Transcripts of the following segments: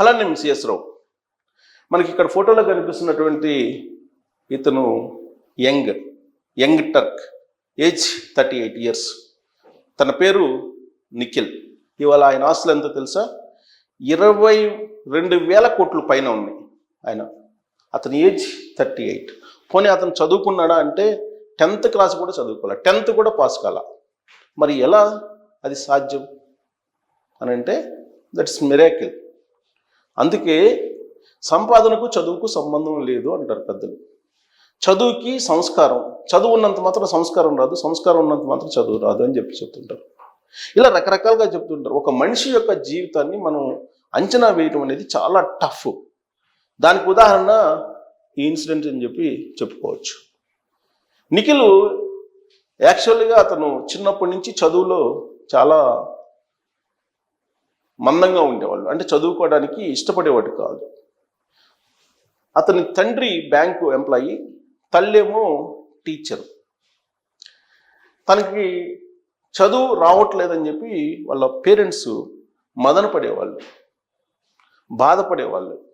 అలానే సిఎస్ రావు. మనకి ఇక్కడ ఫోటోలో కనిపిస్తున్నటువంటి ఇతను young young Turk age thirty eight years తన పేరు నిఖిల్. ఇవాళ ఆయన ఆస్తులు ఎంతో తెలుసా? ఇరవై రెండు వేల కోట్ల పైన ఉన్నాయి ఆయన. అతని ఏజ్ థర్టీ ఎయిట్. పోనీ అతను చదువుకున్నాడా అంటే టెన్త్ క్లాస్ కూడా చదువుకోలే టెన్త్ కూడా పాస్ కాల. మరి ఎలా అది సాధ్యం? అని అంటే దట్స్ మిరాకిల్ అందుకే సంపాదనకు చదువుకు సంబంధం లేదు అంటారు పెద్దలు. చదువుకి సంస్కారం చదువు ఉన్నంత మాత్రం సంస్కారం రాదు సంస్కారం ఉన్నంత మాత్రం చదువు రాదు అని చెప్పి చెప్తుంటారు. ఇలా రకరకాలుగా చెప్తుంటారు. ఒక మనిషి యొక్క జీవితాన్ని మనం అంచనా వేయటం అనేది చాలా టఫ్. దానికి ఉదాహరణ ఈ ఇన్సిడెంట్ అని చెప్పి చెప్పుకోవచ్చు. నిఖిల్ యాక్చువల్గా అతను చిన్నప్పటి నుంచి చదువులో చాలా మందంగా ఉండేవాళ్ళు. అంటే చదువుకోవడానికి ఇష్టపడేవాడు కాదు. అతని తండ్రి బ్యాంకు ఎంప్లాయీ తల్లేమో టీచర్. తనకి చదువు రావట్లేదని చెప్పి వాళ్ళ పేరెంట్స్ మదన పడేవాళ్ళు బాధపడేవాళ్ళు.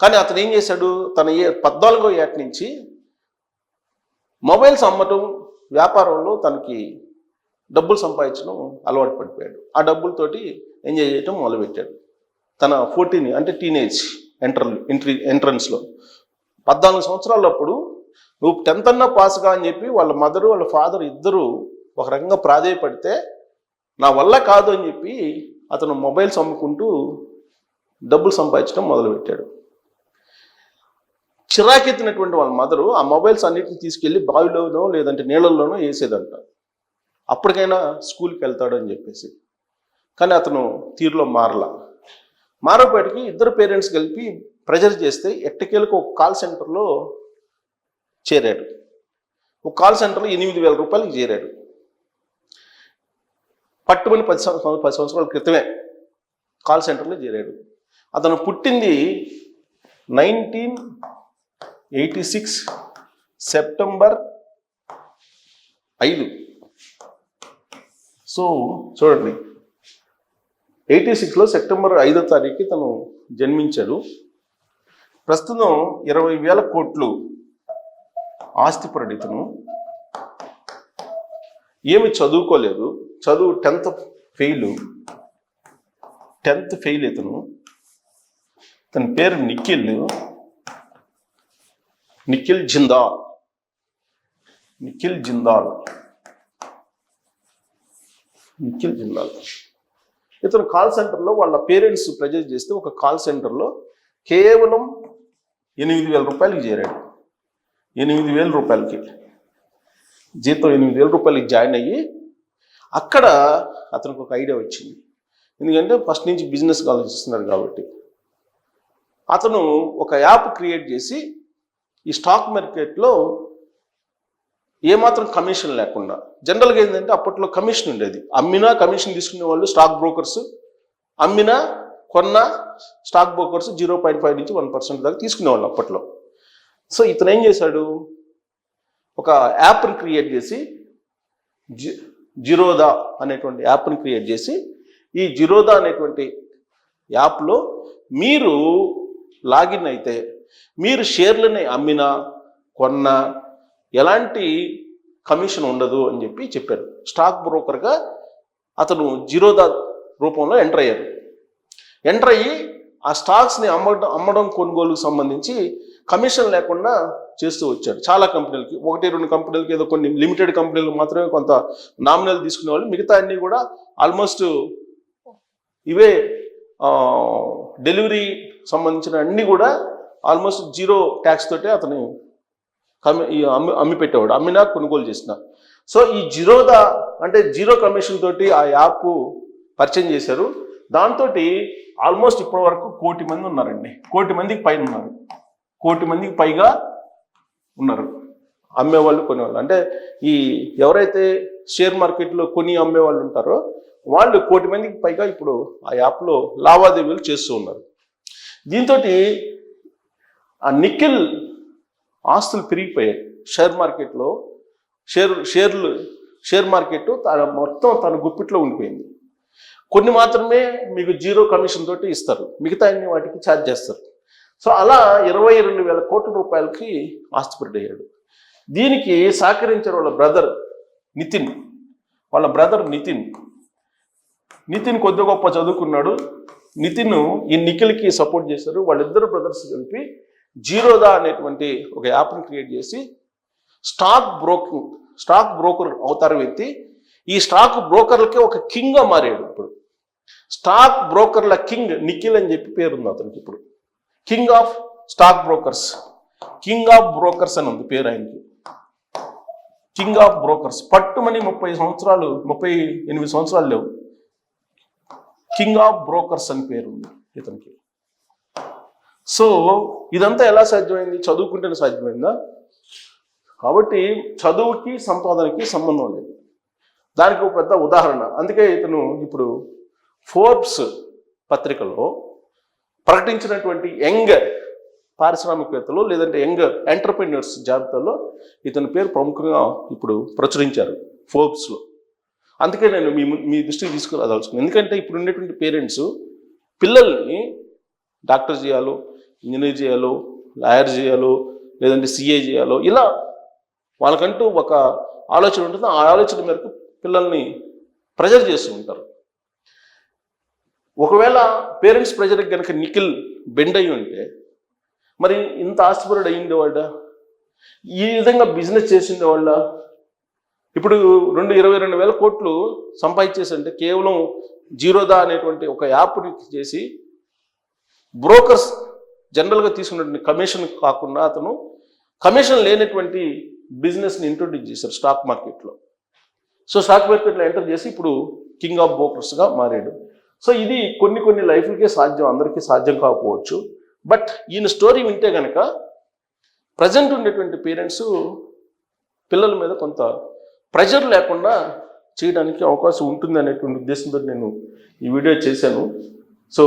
కానీ అతను ఏం చేశాడు? తన ఏ పద్నాలుగో ఏట నుంచి మొబైల్స్ అమ్మటం వ్యాపారంలో తనకి డబ్బులు సంపాదించడం అలవాటు పడిపోయాడు. ఆ డబ్బులతోటి ఎంజాయ్ చేయటం మొదలుపెట్టాడు. తన ఫోర్టీన్ అంటే టీనేజ్ ఎంటర్ ఎంట్రీ ఎంట్రన్స్లో పద్నాలుగు సంవత్సరాలప్పుడు నువ్వు టెన్త్ అన్నా పాస్ కా అని చెప్పి వాళ్ళ మదరు వాళ్ళ ఫాదర్ ఇద్దరు ఒక రకంగా ప్రాధేయపడితే నా వల్ల కాదు అని చెప్పి అతను మొబైల్స్ అమ్ముకుంటూ డబ్బులు సంపాదించడం మొదలుపెట్టాడు. చిరాకెత్తినటువంటి వాళ్ళ మదరు ఆ మొబైల్స్ అన్నిటిని తీసుకెళ్ళి బావిలోనో లేదంటే నీళ్ళల్లోనో వేసేదంట. అప్పటికైనా స్కూల్కి వెళ్తాడు అని చెప్పేసి. కానీ అతను తీరులో మారలా. మారబోయేటికి ఇద్దరు పేరెంట్స్ కలిపి ప్రెజర్ చేస్తే ఎట్టకేలకు ఒక కాల్ సెంటర్లో చేరాడు. ఒక కాల్ సెంటర్లో ఎనిమిది వేల రూపాయలకి చేరాడు. పట్టుమని పది సంవత్సరాలు పది సంవత్సరాల క్రితమే కాల్ సెంటర్లో చేరాడు. అతను పుట్టింది నైన్టీన్ ఎయిటీ సిక్స్ సెప్టెంబర్ ఐదు. సో చూడండి. ఎయిటీ సిక్స్లో సెప్టెంబర్ ఐదో తారీఖు తను జన్మించాడు. ప్రస్తుతం ఇరవై వేల కోట్లు ఆస్తిపరుడు ఇతను. ఏమి చదువుకోలేదు. చదువు టెన్త్ ఫెయిల్. టెన్త్ ఫెయిల్ ఇతను. తన పేరు నిఖిల్. నిఖిల్ జిందాల్. నిఖిల్ జిందాల్. నిఖిల్ జిందాల్. ఇతను కాల్ సెంటర్లో వాళ్ళ పేరెంట్స్ ప్రజెంట్ చేస్తే ఒక కాల్ సెంటర్లో కేవలం ఎనిమిది వేల రూపాయలకి చేరాడు. ఎనిమిది వేల రూపాయలకి. జీతం ఎనిమిది వేల రూపాయలకి జాయిన్ అయ్యి అక్కడ అతనికి ఒక ఐడియా వచ్చింది. ఎందుకంటే ఫస్ట్ నుంచి బిజినెస్ ఆలోచిస్తున్నాడు కాబట్టి. అతను ఒక యాప్ క్రియేట్ చేసి ఈ స్టాక్ మార్కెట్లో ఏమాత్రం కమిషన్ లేకుండా. జనరల్గా ఏంటంటే అప్పట్లో కమిషన్ ఉండేది. అమ్మినా కమిషన్ తీసుకునే వాళ్ళు స్టాక్ బ్రోకర్స్ అమ్మినా కొన్న stock brokers zero point five నుంచి వన్ పర్సెంట్ దాకా తీసుకునేవాళ్ళు అప్పట్లో. సో ఇతను ఏం చేశాడు? ఒక యాప్ని క్రియేట్ చేసి జి జిరోదా అనేటువంటి యాప్ని క్రియేట్ చేసి ఈ జిరోదా అనేటువంటి యాప్లో మీరు లాగిన్ అయితే మీరు షేర్లని అమ్మినా కొన్నా ఎలాంటి కమిషన్ ఉండదు అని చెప్పి చెప్పారు. స్టాక్ బ్రోకర్గా అతను జీరోదా రూపంలో ఎంటర్ అయ్యారు. ఎంటర్ అయ్యి ఆ స్టాక్స్ని అమ్మడం అమ్మడం కొనుగోలుకు సంబంధించి కమిషన్ లేకుండా చేస్తూ వచ్చాడు. చాలా కంపెనీలకి ఒకటి రెండు కంపెనీలకి ఏదో కొన్ని లిమిటెడ్ కంపెనీలు మాత్రమే కొంత నామినల్ తీసుకునే వాళ్ళు మిగతా అన్నీ కూడా ఆల్మోస్ట్ ఇవే డెలివరీ సంబంధించిన అన్నీ కూడా ఆల్మోస్ట్ జీరో ట్యాక్స్ తోటే అతను అమ్మి అమ్మి పెట్టేవాడు అమ్మినా కొనుగోలు చేసిన. సో ఈ జీరోదా అంటే జీరో కమిషన్ తోటి ఆ యాప్ పరిచయం చేశారు. దాంతో ఆల్మోస్ట్ ఇప్పటి వరకు కోటి మంది ఉన్నారండి. కోటి మందికి పైన ఉన్నారు. కోటి మందికి పైగా ఉన్నారు. అమ్మేవాళ్ళు కొనేవాళ్ళు అంటే ఈ ఎవరైతే షేర్ మార్కెట్లో కొని అమ్మే వాళ్ళు ఉంటారో వాళ్ళు కోటి మందికి పైగా ఇప్పుడు ఆ యాప్లో లావాదేవీలు చేస్తూ ఉన్నారు. దీంతో ఆ నిఖిల్ ఆస్తులు పెరిగిపోయాయి. షేర్ మార్కెట్లో షేర్ షేర్లు షేర్ మార్కెట్ తన మొత్తం తన గుప్పిట్లో ఉండిపోయింది. కొన్ని మాత్రమే మీకు జీరో కమిషన్ తోటి ఇస్తారు. మిగతా అన్ని వాటికి ఛార్జ్ చేస్తారు. సో అలా ఇరవై రెండు వేల కోట్ల రూపాయలకి ఆస్తిపరుడు అయ్యాడు. దీనికి సహకరించిన వాళ్ళ బ్రదర్ నితిన్ వాళ్ళ బ్రదర్ నితిన్. నితిన్ కొద్ది గొప్ప చదువుకున్నాడు. నితిన్ ఈ నిఖిల్కి సపోర్ట్ చేశారు. వాళ్ళిద్దరు బ్రదర్స్ కలిపి జీరోదా అనేటువంటి ఒక యాప్ని క్రియేట్ చేసి స్టాక్ బ్రోకింగ్ స్టాక్ బ్రోకర్ అవతారం ఎత్తి ఈ స్టాక్ బ్రోకర్లకే ఒక కింగ్గా మారాడు ఇప్పుడు. స్టాక్ బ్రోకర్ల కింగ్ నిఖిల్ అని చెప్పి పేరుంది అతనికి ఇప్పుడు. King of stock brokers. King of brokers అని ఉంది పేరు ఆయనకి. King of brokers. పట్టుమని ముప్పై సంవత్సరాలు ముప్పై ఎనిమిది సంవత్సరాలు లేవు. కింగ్ ఆఫ్ బ్రోకర్స్ అని పేరు ఉంది ఇతనికి. సో ఇదంతా ఎలా సాధ్యమైంది? చదువుకుంటేనే సాధ్యమైందా? కాబట్టి చదువుకి సంపాదనకి సంబంధం లేదు. దానికి ఒక పెద్ద ఉదాహరణ. అందుకే ఇతను ఇప్పుడు ఫోర్బ్స్ పత్రికలో ప్రకటించినటువంటి యంగ్ పారిశ్రామికవేత్తలు లేదంటే యంగ్ ఎంటర్ప్రెన్యూర్స్ జాబితాలో ఇతని పేరు ప్రముఖంగా ఇప్పుడు ప్రచురించారు ఫోర్బ్స్లో. అందుకే నేను మీ మీ దృష్టికి తీసుకురాదలుచుకున్నాను ఎందుకంటే ఇప్పుడు ఉండేటువంటి పేరెంట్స్ పిల్లల్ని డాక్టర్ చేయాలో ఇంజనీర్ చేయాలో లాయర్ చేయాలో లేదంటే సిఏ చేయాలో ఇలా వాళ్ళకంటూ ఒక ఆలోచన ఉంటుంది. ఆ ఆలోచన మేరకు పిల్లల్ని ప్రెజర్ చేస్తూ ఉంటారు. ఒకవేళ పేరెంట్స్ ప్రెజర్కి కనుక నిఖిల్ బెండ్ అయి ఉంటే మరి ఇంత ఆస్తిపరుడు అయ్యిండేవాళ్ళ ఈ విధంగా బిజినెస్ చేసిండేవాళ్ళ ఇప్పుడు రెండు ఇరవై రెండు వేల కోట్లు సంపాదించేసంటే కేవలం జీరోదా అనేటువంటి ఒక యాప్ని చేసి బ్రోకర్స్ జనరల్గా తీసుకున్నటువంటి కమిషన్ కాకుండా అతను కమిషన్ లేనటువంటి బిజినెస్ని ఇంట్రొడ్యూస్ చేశారు స్టాక్ మార్కెట్లో. సో స్టాక్ మార్కెట్లో ఎంటర్ చేసి ఇప్పుడు కింగ్ ఆఫ్ బ్రోకర్స్గా మారాడు. సో ఇది కొన్ని కొన్ని లైఫ్లకే సాధ్యం అందరికీ సాధ్యం కాకపోవచ్చు. బట్ ఈయన స్టోరీ వింటే కనుక ప్రజెంట్ ఉండేటువంటి పేరెంట్స్ పిల్లల మీద కొంత ప్రెషర్ లేకుండా చేయడానికి అవకాశం ఉంటుంది అనేటువంటి ఉద్దేశంతో నేను ఈ వీడియో చేశాను. సో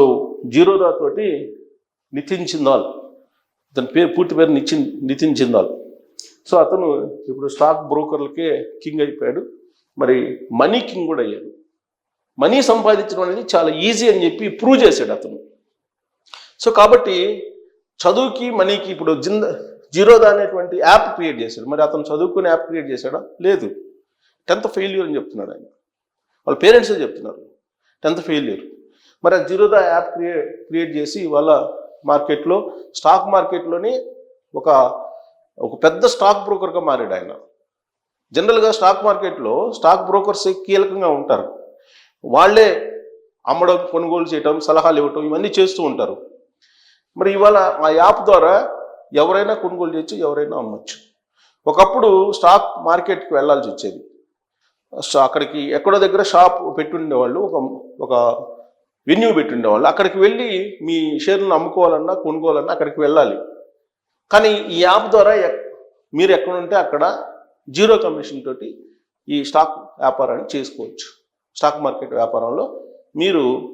జీరోదా తోటి నితిన్ చిందాల్ అతని పేరు పూర్తి పేరు నితిన్ నితిన్ చిందాల్ సో అతను ఇప్పుడు స్టాక్ బ్రోకర్లకే కింగ్ అయిపోయాడు. మరి మనీ కింగ్ కూడా అయ్యాడు. మనీ సంపాదించడం అనేది చాలా ఈజీ అని చెప్పి ప్రూవ్ చేశాడు అతను. సో కాబట్టి చదువుకి మనీకి ఇప్పుడు జింద జీరోదా అనేటువంటి యాప్ క్రియేట్ చేశాడు. మరి అతను చదువుకునే యాప్ క్రియేట్ చేశాడా? లేదు. టెన్త్ ఫెయిల్యూర్ అని చెప్తున్నాడు ఆయన. వాళ్ళ పేరెంట్సే చెప్తున్నారు. Tenth failure. మరి ఆ జీరోదా యాప్ క్రియేట్ క్రియేట్ చేసి ఇవాళ మార్కెట్లో స్టాక్ మార్కెట్లోని ఒక ఒక పెద్ద స్టాక్ బ్రోకర్గా మారాడు ఆయన. జనరల్గా స్టాక్ మార్కెట్లో స్టాక్ బ్రోకర్స్ కీలకంగా ఉంటారు. వాళ్ళే అమ్మడం కొనుగోలు చేయటం సలహాలు ఇవ్వటం ఇవన్నీ చేస్తూ ఉంటారు. మరి ఇవాళ ఆ యాప్ ద్వారా ఎవరైనా కొనుగోలు చేయొచ్చు ఎవరైనా అమ్మచ్చు. ఒకప్పుడు స్టాక్ మార్కెట్కి వెళ్ళాల్సి వచ్చేది. అక్కడికి ఎక్కడో దగ్గర షాప్ పెట్టుండేవాళ్ళు. ఒక ఒక వెన్యూ పెట్టుండేవాళ్ళు అక్కడికి వెళ్ళి మీ షేర్లను అమ్ముకోవాలన్నా కొనుక్కోవాలన్నా అక్కడికి వెళ్ళాలి. కానీ ఈ యాప్ ద్వారా మీరు ఎక్కడుంటే అక్కడ జీరో కమిషన్ తోటి ఈ స్టాక్ వ్యాపారాన్ని చేసుకోవచ్చు. స్టాక్ మార్కెట్ వ్యాపారంలో మీరు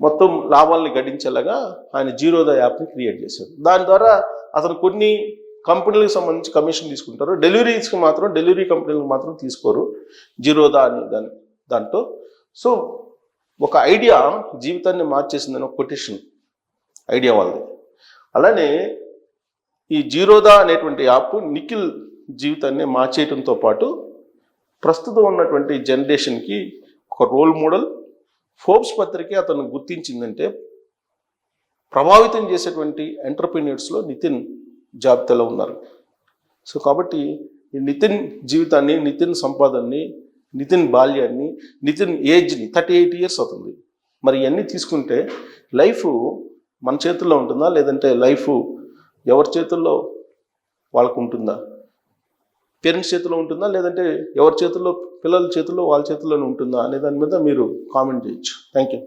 మొత్తం లాభాలని గడించేలాగా ఆయన జీరోదా యాప్ని క్రియేట్ చేశారు. దాని ద్వారా అతను కొన్ని కంపెనీలకు సంబంధించి కమిషన్ తీసుకుంటారు. డెలివరీస్కి మాత్రం డెలివరీ కంపెనీలకు మాత్రం తీసుకోరు. జీరోదా అని దాని దాంట్లో. సో ఒక ఐడియా జీవితాన్ని మార్చేసిందని ఒక కొటేషన్. ఐడియా వాళ్ళది. అలానే ఈ జీరోదా అనేటువంటి యాప్ నిఖిల్ జీవితాన్ని మార్చేయటంతో పాటు ప్రస్తుతం ఉన్నటువంటి జనరేషన్కి ఒక రోల్ మోడల్ ఫోర్బ్స్ పత్రిక అతను గుర్తించిందంటే ప్రభావితం చేసేటువంటి ఎంటర్ప్రీనియర్స్లో నితిన్ జాబితాలో ఉన్నారు. సో కాబట్టి ఈ నితిన్ జీవితాన్ని నితిన్ సంపాదనని నితిన్ బాల్యాన్ని నితిన్ ఏజ్ని థర్టీ ఎయిట్ ఇయర్స్ అవుతుంది. మరి ఇవన్నీ తీసుకుంటే లైఫ్ మన చేతుల్లో ఉంటుందా? లేదంటే లైఫ్ ఎవరి చేతుల్లో? వాళ్ళకు ఉంటుందా? పేరెంట్స్ చేతిలో ఉంటుందా? లేదంటే ఎవరి చేతుల్లో? పిల్లల చేతుల్లో వాళ్ళ చేతుల్లోనే ఉంటుందా? అనే దాని మీద మీరు కామెంట్ చేయొచ్చు. Thank you